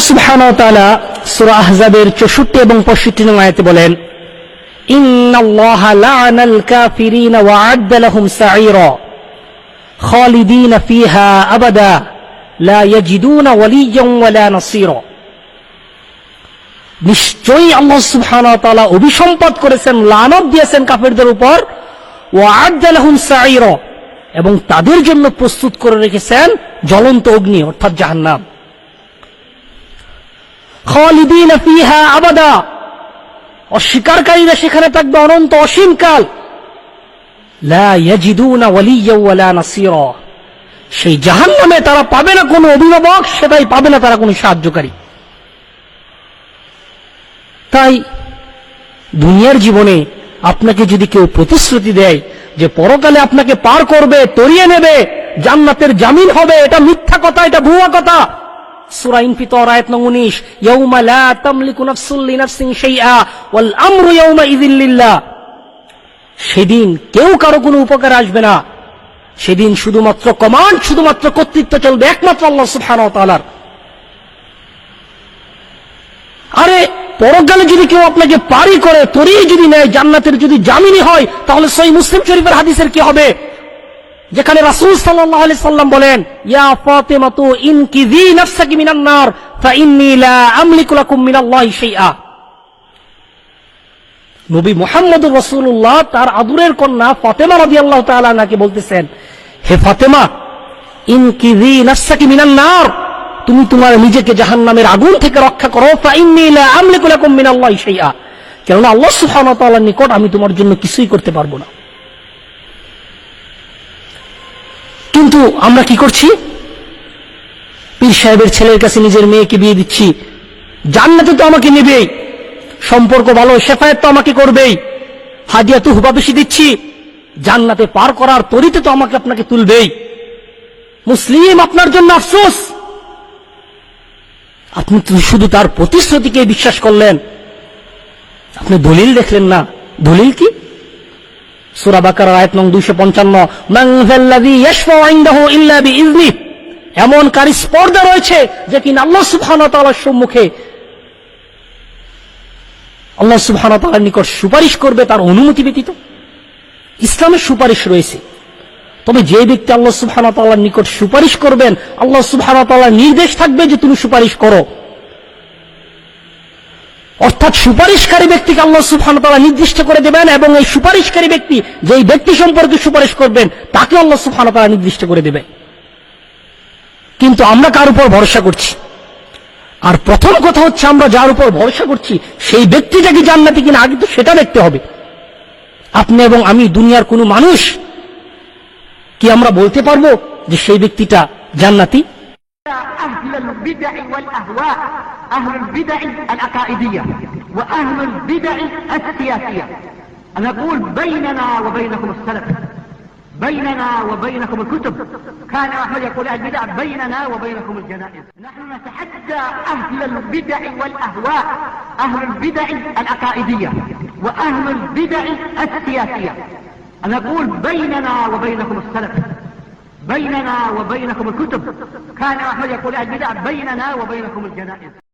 সুবহানাহু ওয়া তাআলা সূরা আহজাবের 64 এবং 65 নং আয়াতে বলেন নিশ্চয়ই আল্লাহ ওয়া তাআলা করেছেন, লানত দিয়েছেন কাফেরদের উপর। এবং তাদের জন্য প্রস্তুত করে রেখেছেন জ্বলন্ত অগ্নি, অর্থাৎ জাহান্নাম। আবাদা। অস্বীকারীরা সেখানে থাকবে অনন্ত অসীমকাল লা ইয়াজিদুনা ওয়ালিয়্যা ওয়ালা নাসীরা। সেই তারা পাবে না কোনো অভিভাবক, সেটাই পাবে না তারা কোনো সাহায্যকারী। তাই দুনিয়ার জীবনে আপনাকে যদি কেউ প্রতিশ্রুতি দেয় যে পরকালে আপনাকে পার করবে, তরিয়ে নেবে, জান্নাতের জামিন হবে, এটা মিথ্যা কথা, এটা ভুয়া কথা। সূরা ইনফিতর আয়াত নং 19 ইয়াউমা লা তামলিকু শাইআ ওয়াল আমরু ইযিল লিল্লাহ। সেদিন কেউ কারও কোনো উপকার আসবে না। সেদিন শুধুমাত্র কমান্ড, শুধুমাত্র কর্তৃত্ব চলবে একমাত্র আল্লাহ সুবহানাহু তাআলার। আরে, পরকালে যদি কেউ আপনাকে পারি করে তরিয়ে যদি নেয়, জান্নাতের যদি জামিনী হয়, তাহলে সেই মুসলিম শরীফের হাদিসের কি হবে? যেখানে রাসূল সাল্লাম বলেন, ইয়া ফাতিমাতু, ইনকিযি নাফসাকি মিনান নার, ফাইন্নী লা আমলিকু লাকুম মিনাল্লাহি শাইআ. নবী মুহাম্মদুর রাসূলুল্লাহ, তার আদুরের কন্যা ফাতেমা রাদিয়াল্লাহু তাআলা নাকি বলতেছেন, হে ফাতেমা, ইনকিযি নাফসাকি মিনান নার, তুমি তোমার নিজেকে জাহান্নামের আগুন থেকে রক্ষা করো, ফাইন্নী লা আমলিকু লাকুম মিনাল্লাহি শাইআ. কেননা আল্লাহ সুবহানাহু ওয়া তাআলার নিকট আমি তোমার জন্য কিছুই করতে পারব না। কিন্তু আমরা কি করছি? পীর সাহেবের ছেলের কাছে নিজের মেয়েকে বিয়ে দিচ্ছি। জান্নাতে তো আমাকে নেবেই। সম্পর্ক ভালো শেফায়ত তো আমাকে করবেই। হাদিয়া তো হুবা বেশি দিচ্ছি। জান্নাতে পার করার তরিতে তো আমাকে আপনাকে তুলবেই। মুসলিম আপনার জন্য আফসোস। আপনি শুধু তার প্রতিশ্রুতিকে বিশ্বাস করলেন। আপনি দলিল দেখলেন না। দলিল কি? সূরা বাকারার আয়াত নং 255 যাল্লাযী ইয়াশফাউ ইনদাহু ইল্লা বিইজনিহি এমন কারি স্পর্ধা রয়েছে যে কিনা আল্লাহ সম্মুখে আল্লাহ নিকট সুপারিশ করবে তার অনুমতি ব্যতীত। ইসলামের সুপারিশ রয়েছে। তবে যে ব্যক্তি আল্লাহ তাআলার নিকট সুপারিশ করবেন, আল্লাহ তাআলার নির্দেশ থাকবে যে তুমি সুপারিশ করো। অর্থাৎ সুপারিশকারী ব্যক্তিকে আল্লাহ সুফান তালা নির্দিষ্ট করে দেবেন এবং এই সুপারিশকারী ব্যক্তি যেই ব্যক্তি সম্পর্কে সুপারিশ করবেন, তাকে আল্লাহ সুফান তালা নির্দিষ্ট করে দেবে। কিন্তু আমরা কার উপর ভরসা করছি? আর প্রথম কথা হচ্ছে আমরা যার উপর ভরসা করছি, সেই ব্যক্তিটা কি জান্নাতি কিনা আগে তো সেটা দেখতে হবে। আপনি এবং আমি দুনিয়ার কোনো মানুষ, কি আমরা বলতে পারব যে সেই ব্যক্তিটা জান্নাতি? البدع والأهواء أهل البدع العقائدية وأهل البدع السياسية. أنا أقول بيننا وبينكم السلف بيننا وبينكم الكتب. كان أحمد يقول أهل البدع بيننا وبينكم الجنائز. نحن نتحدى أهل البدع والأهواء أهل البدع العقائدية وأهل البدع السياسية. أنا أقول بيننا وبينكم السلف بيننا وبينكم الكتب. كان أحمد يقول أهل البدع بيننا وبينكم الجنائز.